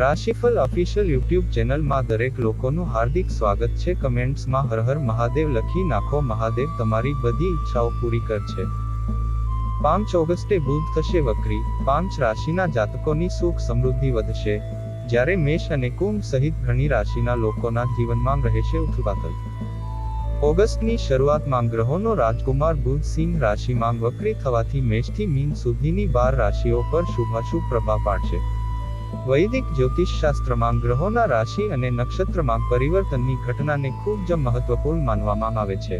રાશિફળ official YouTube ચેનલમાં દરેક લોકોનું હાર્દિક સ્વાગત છે. કમેન્ટ્સમાં હર હર મહાદેવ લખી નાખો. મહાદેવ તમારી બધી ઈચ્છાઓ પૂરી કરશે. પાંચ ઓગસ્ટે બુધ થશે વક્રી. પાંચ રાશિના જાતકોની સુખ સમૃદ્ધિ વધશે. જ્યારે મેષ અને કુંભ સહિત ઘણી રાશિના લોકોના જીવનમાં રહેશે ઉથલપાથલ. ઓગસ્ટની શરૂઆતમાં ગ્રહોનો રાજકુમાર બુધ સિંહ રાશિમાં વક્રી થવાથી મેષથી મીન સુધીની બાર રાશિઓ પર શુભાશુભ પ્રભાવ પાડશે. વૈદિક જ્યોતિષ શાસ્ત્રમાં ગ્રહોના રાશિ અને નક્ષત્રમાં પરિવર્તનની ઘટનાને ખૂબ જ મહત્વપૂર્ણ માનવામાં આવે છે.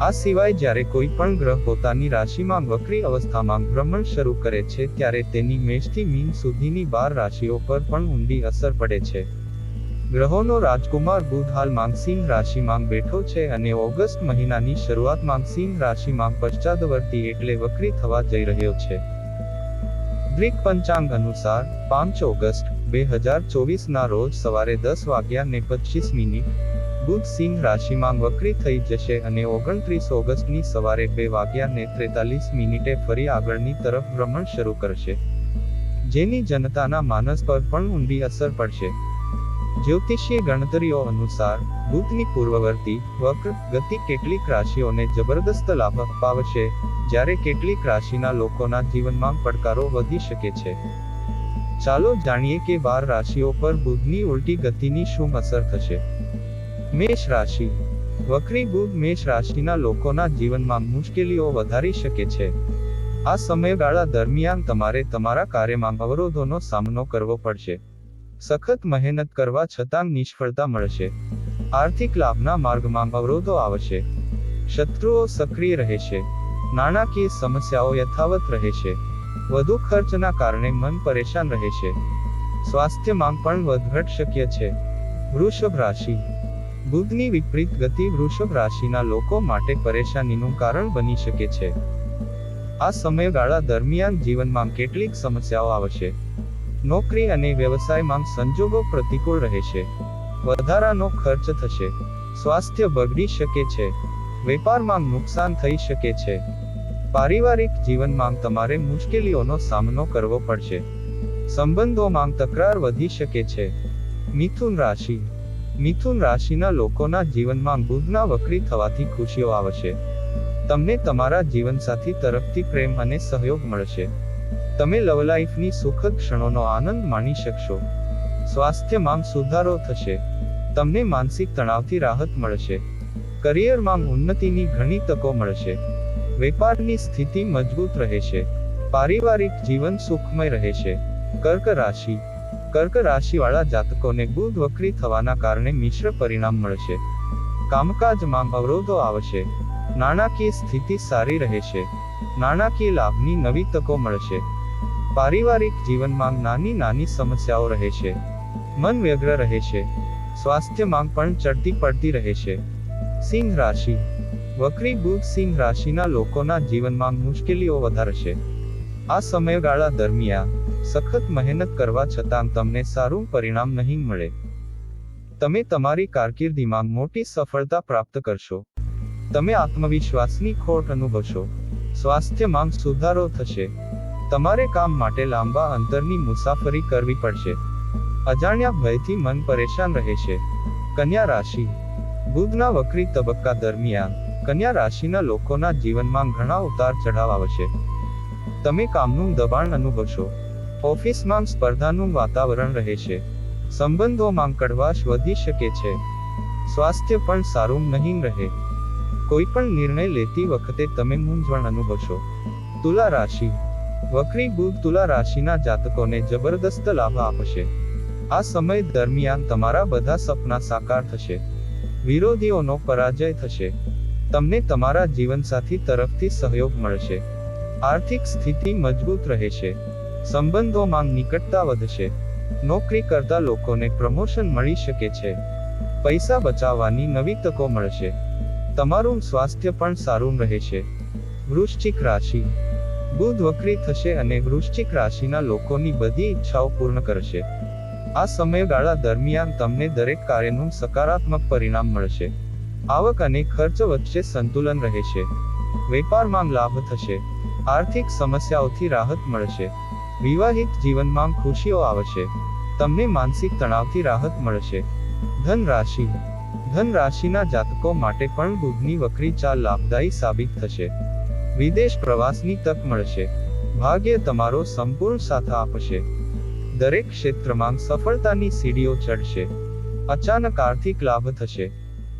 આ સિવાય જ્યારે કોઈ પણ ગ્રહ પોતાની રાશિમાં વક્રી અવસ્થામાં ભ્રમણ શરૂ કરે છે ત્યારે તેની મેષથી મીન સુધીની બાર રાશિઓ પર પણ ઊંડી અસર પડે છે. ગ્રહોનો રાજકુમાર બુધ હાલમાં માંગસિંહ રાશિમાં બેઠો છે અને ઓગસ્ટ મહિનાની શરૂઆત માંગસિંહ રાશિમાં પશ્ચાદવર્તી એટલે વક્રી થવા જઈ રહ્યો છે. ગ્રીક પંચાંગ અનુસાર, પાંચ ઓગસ્ટ, બે હજાર ચોવીસના રોજ સવારે દસ વાગ્યા ને પચીસ મિનિટ, બુધ સિંહ રાશિમાં વક્રી થઈ જશે અને ઓગણત્રીસ ઓગસ્ટની સવારે બે વાગ્યા ને ત્રેતાલીસ મિનિટે ફરી આગળની તરફ ભ્રમણ શરૂ કરશે. જેની જનતાના માનસ પર પણ ઊંડી અસર પડશે. જ્યોતિષીય ગણતરીઓ અનુસાર, બુધની પૂર્વવર્તી વક્ર ગતિ કેટલીક રાશિઓને જબરદસ્ત લાભ અપાવશે, જ્યારે કેટલીક રાશિના લોકોના જીવનમાં પડકારો વધી શકે છે. ચાલો જાણીએ કે બાર રાશિઓ પર બુધની ઉલટી ગતિની શું અસર થશે. મેષ રાશિ. વક્રી બુધ મેષ રાશિના લોકોના જીવનમાં મુશ્કેલીઓ વધારી શકે છે. આ સમયગાળા દરમિયાન તમારે તમારા કાર્યમાં અવરોધોનો સામનો કરવો પડશે. સખત મહેનત કરવા છતાં નિષ્ફળતા મળશે. આર્થિક લાભના માર્ગમાં અવરોધો આવશે. શત્રુઓ સક્રિય રહેશે. નાણાકીય સમસ્યાઓ યથાવત રહેશે. વધુ ખર્ચના કારણે મન પરેશાન રહેશે. સ્વાસ્થ્યમાં પણ વધઘટ શક્ય છે. વૃષભ રાશિ. બુધની વિપરીત ગતિ વૃષભ રાશિના લોકો માટે પરેશાનીનું કારણ બની શકે છે. આ સમયગાળા દરમિયાન જીવનમાં કેટલીક સમસ્યાઓ આવશે. નોકરી અને વ્યવસાયમાં સંજોગો પ્રતિકૂળ રહેશે. વધારાનો ખર્ચ થશે. સ્વાસ્થ્ય બગડી શકે છે. વેપારમાં નુકસાન થઈ શકે છે. પારિવારિક જીવનમાં તમારે મુશ્કેલીઓનો સામનો કરવો પડશે. સંબંધોમાં તકરાર વધી શકે છે. મિથુન રાશિ. મિથુન રાશિના લોકોના જીવનમાં બુધના વક્રી થવાથી ખુશીઓ આવશે. તમને તમારા જીવનસાથી તરફથી પ્રેમ અને સહયોગ મળશે. તમે લવ લાઈફની સુખદ ક્ષણોનો આનંદ માણી શકશો. સ્વાસ્થ્યમાં સુધારો થશે. તમને માનસિક તણાવથી રાહત મળશે. કરિયરમાં ઉન્નતિની ઘણી તકો મળશે. વેપારની સ્થિતિ મજબૂત રહેશે. પારિવારિક જીવન સુખમય રહેશે. કર્ક રાશિ. કર્ક રાશિવાળા જાતકોને બુધ વક્રી થવાના કારણે મિશ્ર પરિણામ મળશે. કામકાજમાં અવરોધો આવશે. નાણાકીય સ્થિતિ સારી રહેશે. નાણાકીય લાભની નવી તકો મળશે. પારિવારિક જીવનમાં નાની નાની સમસ્યાઓ રહે છે. મન વ્યગ્ર રહે છે. સ્વાસ્થ્ય માંગ પણ ચડતી પડતી રહેશે સિંહ રાશિ. વક્રી બુધ સિંહ રાશિના લોકોના જીવનમાં મુશ્કેલીઓ વધારશે. આ સમયગાળા દરમિયાન સખત મહેનત કરવા છતાં તમને સારું પરિણામ નહીં મળે. તમે તમારી કારકિર્દીમાં મોટી સફળતા પ્રાપ્ત કરશો. તમે આત્મવિશ્વાસની ખોટ અનુભવશો. સ્વાસ્થ્યમાં સુધારો થશે. તમારે કામ માટે લાંબા અંતરની મુસાફરી કરવી પડશે. અજાણ્યા ભયથી મન પરેશાન રહેશે કન્યા રાશિ. બુધના વક્રી તબક્કા દરમિયાન, કન્યા રાશિના લોકોના જીવનમાં ઘણા ઉતાર ચઢાવ આવશે. તમે કામનું દબાણ અનુભવશો. ઓફિસમાં સ્પર્ધાનું વાતાવરણ રહેશે સંબંધોમાં કડવાશ વધી શકે છે. સ્વાસ્થ્ય પણ સારું નહીં રહે. કોઈ પણ નિર્ણય લેતી વખતે તમે મૂંઝવણ અનુભવશો. તુલા રાશિ. વક્રી બુધ તુલા રાશિના જાતકોને જબરદસ્ત લાભ આપશે. આ સમય દરમિયાન તમારા બધા સપના સાકાર થશે. વિરોધીઓનો પરાજય થશે. તમને તમારા જીવનસાથી તરફથી સહયોગ મળશે. આર્થિક સ્થિતિ મજબૂત રહેશે. સંબંધોમાં નિકટતા વધશે. નોકરી કરતા લોકોને પ્રમોશન મળી શકે છે. પૈસા બચાવવાની નવી તકો મળશે. તમારું સ્વાસ્થ્ય પણ સારું રહેશે. વૃશ્ચિક રાશિ બુધ વક્રી થશે અને વૃશ્ચિક રાશિના લોકોની બધી ઈચ્છાઓ પૂર્ણ કરશે. આ સમયગાળા દરમિયાન તમને દરેક કાર્યનું સકારાત્મક પરિણામ મળશે. આવક અને ખર્ચ વચ્ચે સંતુલન રહેશે. વેપારમાં લાભ થશે. આર્થિક સમસ્યાઓથી રાહત મળશે. વિવાહિત જીવનમાં ખુશીઓ આવશે. તમને માનસિક તણાવથી રાહત મળશે. ધન રાશિ. ધન રાશિના જાતકો માટે પણ બુધની વક્રી ચાલ લાભદાયી સાબિત થશે. વિદેશ પ્રવાસની તક મળશે. ભાગ્ય તમારો સંપૂર્ણ સાથ આપશે. દરેક ક્ષેત્રમાં સફળતાની સીડીઓ ચડશે. અચાનક આર્થિક લાભ થશે.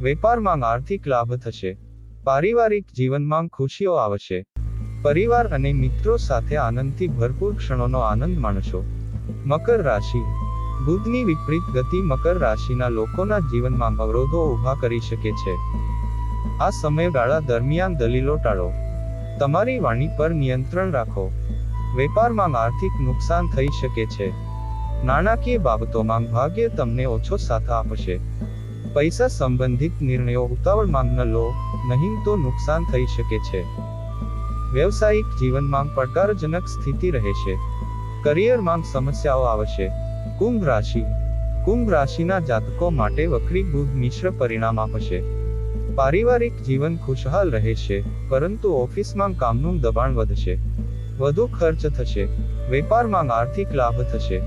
વેપારમાં આર્થિક લાભ થશે. પારિવારિક જીવનમાં ખુશીઓ આવશે. પરિવાર અને મિત્રો સાથે આનંદથી ભરપૂર ક્ષણોનો આનંદ માણશો. મકર રાશિ. બુધની વિપરીત ગતિ મકર રાશિના લોકોના જીવનમાં અવરોધો ઊભા કરી શકે છે. આ સમયગાળા દરમિયાન દલીલો ટાળો. તમારી વાણી પર નિયંત્રણ રાખો. વેપારમાં આર્થિક નુકસાન થઈ શકે છે. નાણાકીય બાબતોમાં ભાગ્ય તમને ઓછો સાથ આપશે. પૈસા સંબંધિત નિર્ણયો ઉતાવળમાં ન લો, નહીં તો નુકસાન થઈ શકે છે. વ્યવસાયિક જીવનમાં પડકારજનક સ્થિતિ રહેશે. કરિયરમાં સમસ્યાઓ આવશે. કુંભ રાશિ. કુંભ રાશિના જાતકો માટે વક્રી બુધ મિશ્ર પરિણામ આપશે. પારિવારિક જીવન ખુશહાલ રહેશે પરંતુ ઓફિસમાં કામનું દબાણ વધશે. વધુ ખર્ચ થશે. વેપારમાં આર્થિક લાભ થશે.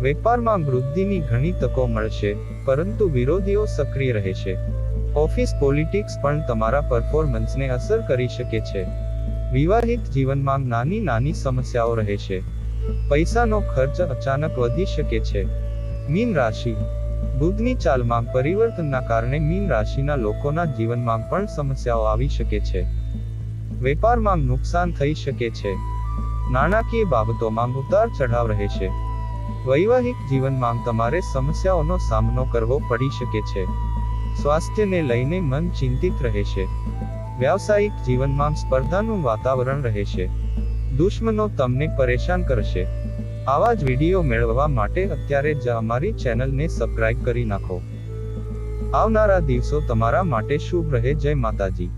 વેપારમાં વૃદ્ધિની ઘણી તકો મળશે, પરંતુ વિરોધીઓ સક્રિય રહેશે ઓફિસ પોલિટિક્સ પણ તમારા પરફોર્મન્સને અસર કરી શકે છે. વિવાહિત જીવનમાં નાની નાની સમસ્યાઓ રહે છે. પૈસાનો ખર્ચ અચાનક વધી શકે છે. મીન રાશિ બુધની ચાલમાં પરિવર્તનના કારણે મીન રાશિના લોકોના જીવનમાં પણ સમસ્યાઓ આવી શકે છે. વેપારમાં નુકસાન થઈ શકે છે. નાણાકીય બાબતોમાં ઉતાર ચઢાવ રહેશે વૈવાહિક જીવનમાં તમારે સમસ્યાઓનો સામનો કરવો પડી શકે છે. સ્વાસ્થ્યને લઈને મન ચિંતિત રહેશે વ્યાવસાયિક જીવનમાં સ્પર્ધાનું વાતાવરણ રહેશે દુશ્મનો તમને પરેશાન કરશે. આવા જ વીડિયો મેળવવા માટે અત્યારે જ અમારી ચેનલને સબસ્ક્રાઇબ કરી નાખો. આવનારા દિવસો તમારા માટે શુભ રહે. જય માતાજી.